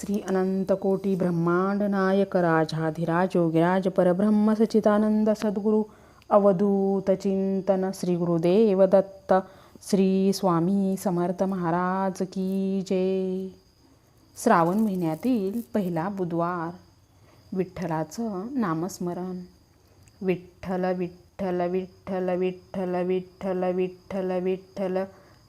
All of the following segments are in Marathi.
श्री अनंतकोटी ब्रह्मांड नायक राजाधिराज योगिराज परब्रह्म सच्चिदानंद सद्गुरु अवधूत चिंतन श्री गुरुदेव दत्त श्री स्वामी समर्थ महाराज की जय. श्रावण महिन्यातील पहिला बुधवार. विठ्ठलाचं नामस्मरण. विठ्ठल विठ्ठल विठ्ठल विठ्ठल विठ्ठल विठ्ठल विठ्ठल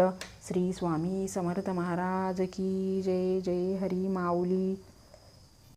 श्री स्वामी समर्थ महाराज की जय जय हरी माऊली.